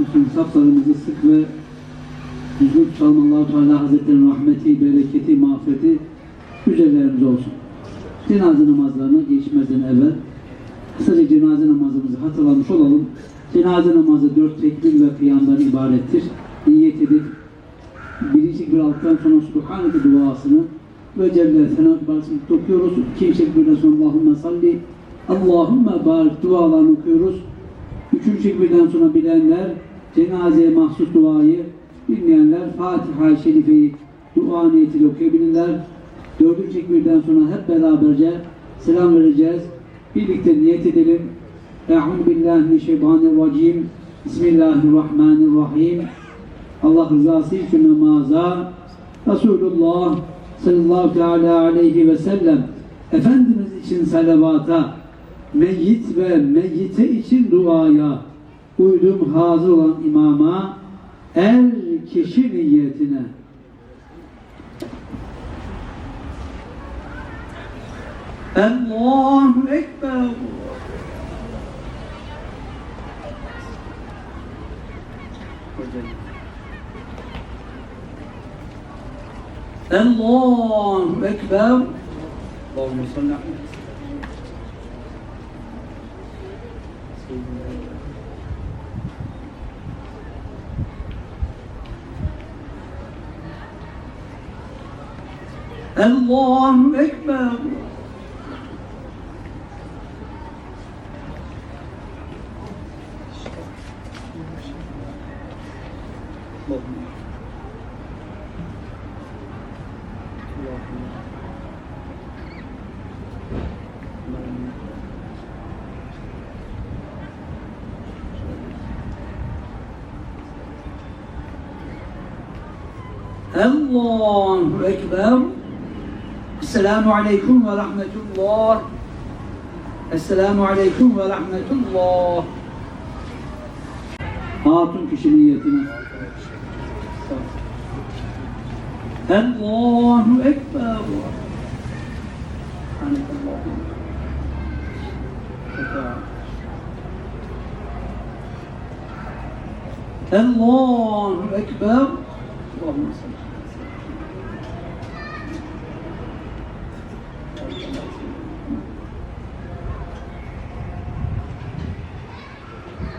Bütün saflarımızı sık ve düzgün tutalım allah Teala Hazretleri'nin rahmeti, bereketi, mağfireti üzerlerimize olsun. Cenaze namazlarına geçmezden evvel kısaca cenaze namazımızı hatırlamış olalım. Cenaze namazı dört tekbir ve kıyamdan ibarettir. Niyet edip birinci tekbir aldıktan sonra Subhaneke duasını ve Celle Senat Barasını okuyoruz. İkinci tekbirden sonra Allahümme salli Allahümme barik dualarını okuyoruz. Üçüncü tekbirden sonra bilenler cenazeye mahsus duayı, bilmeyenler Fatiha-i Şerife'yi dua niyetiyle okuyabilirler. Dördüncü tekbirden sonra hep beraberce selam vereceğiz. Birlikte niyet edelim. Euzu billahi mineşşeytanirracim. Bismillahirrahmanirrahim. Allah rızası için namaza Resulullah sallallahu teala aleyhi ve sellem Efendimiz için salavata meyyit ve meyyite için duaya uydum hazır olan imama er kişi niyetine. Allahu Ekber. Allahu Ekber. Allahümme salli ala Allahu Ekber Allahu Ekber Esselamu Aleyküm ve Rahmetullah Esselamu Aleyküm ve Rahmetullah Hatun kişi niyetine Allahu Ekber Allahu Ekber Allahümme salli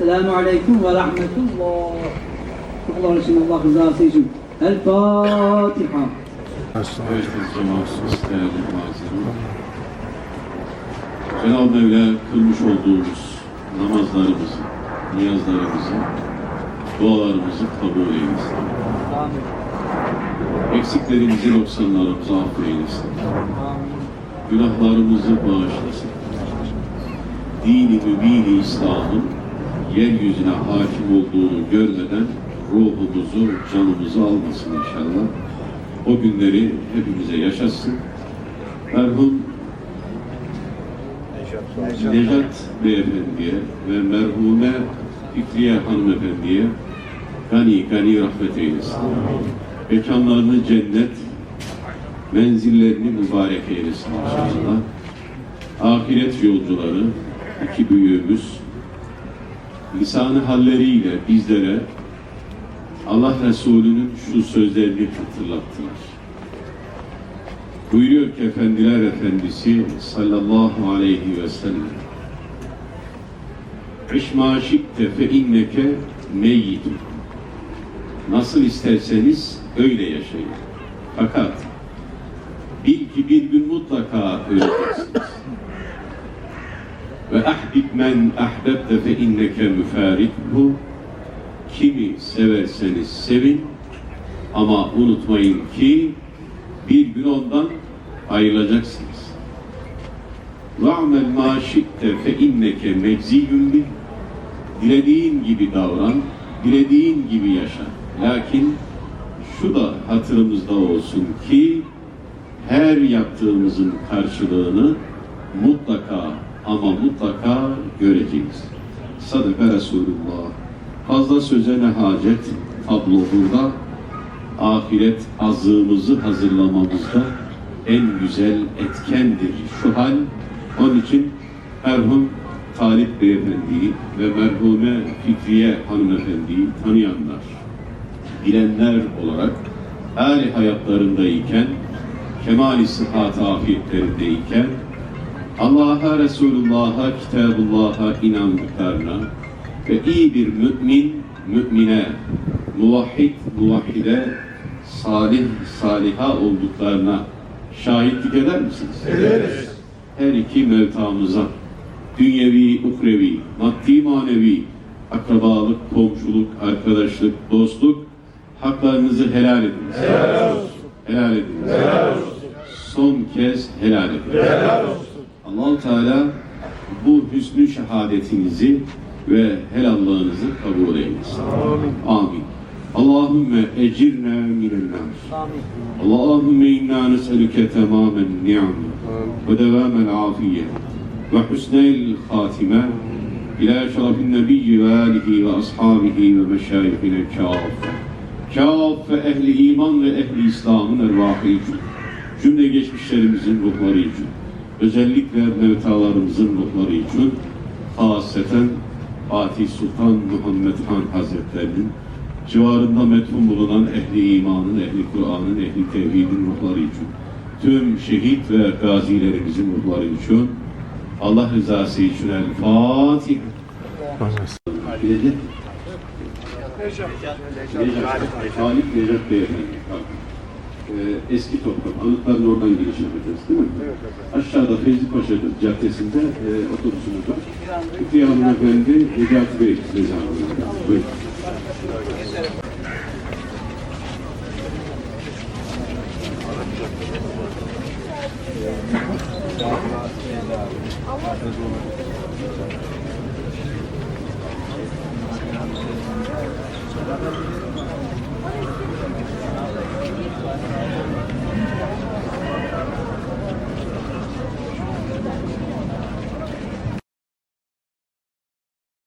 Esselamu Aleyküm ve Rahmetullah Allah için Allah rızası için El Fatiha Evet, cemaatimiz, değerli mazlum. Cenab-ı Mevla kılmış olduğumuz namazlarımızı, niyazlarımızı, dualarımızı kabul eylesin. Eksiklerimizi, noksanlarımızı affeylesin. Günahlarımızı bağışlasın. Dini mübini İslam'ın yeryüzüne hakim olduğunu görmeden ruhumuzu, canımızı almasın inşallah. O günleri hepimize yaşatsın. Merhum Necat Beyefendi'ye ve merhume Fikriye Hanımefendi'ye gani gani rahmet eylesin. Mekanlarını cennet, menzillerini mübarek eylesin inşallah. Ahiret yolcuları, iki büyüğümüz, lisanı halleriyle bizlere Allah Resulü'nün şu sözlerini hatırlattılar. Buyuruyor ki Efendiler Efendisi sallallahu aleyhi ve sellem İş maşikte fe inneke meyyitun Nasıl isterseniz öyle yaşayın. Fakat bil ki bir gün mutlaka öleceksiniz. Ve ahbib men ahbebte fe inneke müfarikhu. Kimi severseniz sevin ama unutmayın ki bir gün ondan ayrılacaksınız. Ra'mel ma şi'te fe inneke mecziyun bin. Dilediğin gibi davran, dilediğin gibi yaşa. Lakin şu da hatırımızda olsun ki her yaptığımızın karşılığını mutlaka ama mutlaka göreceğiz. Sadaka Resulullah. Fazla söze ne hacet? Tablo burada. Ahiret azığımızı hazırlamamızda en güzel etkendir şu hal. Onun için merhum Talip Beyefendi'yi ve merhume Fikriye Hanımefendi'yi tanıyanlar, bilenler olarak hali hayatlarındayken, kemali sıhhat afiyetlerindeyken, Allah'a, Resulullah'a, Kitabullah'a inandıklarına ve iyi bir mümin, mümine, muvahhid, muvahhide, salih, saliha olduklarına şahitlik eder misiniz? Ederiz. Her iki mevtamıza, dünyevi, ukrevi, maddi, manevi, akrabalık, komşuluk, arkadaşlık, dostluk, haklarınızı helal ediniz. Helal olsun. Helal ediniz. Helal olsun. Son kez helal ediniz. Helal olsun. Allah Teala bu hüsnü şehadetinizi ve helallığınızı kabul eylesin. Amin. Amin. Allahümme ecirne minennar. Allahümme inna nes'elüke temamen ni'am ve devamel afiye ve husnel hatime ila şerefin nebiyyi ve alihi ve ashabihi ve meşayihine kâfe. Kâfe ehli iman ve ehli İslam'ın ervahı için, cümle geçmişlerimizin ruhları için, özellikle mevtalarımızın ruhları için, haseten Fatih Sultan Muhammed Han Hazretlerinin civarında metfun bulunan ehli imanın, ehli Kur'an'ın, ehli tevhidin ruhları için, tüm şehit ve gazilerimizin ruhları için, Allah rızası için El Fatiha. Necdet. Necdet. Necdet Beyefendi. Bak. Ee, eski toprak. Anıtların oradan giriş yapacağız değil mi? Aşağıda Feyzi Paşa Caddesi'nde e, otobüsümüz var. Fikriye Hanımefendi, Necati Bey mezarlığında.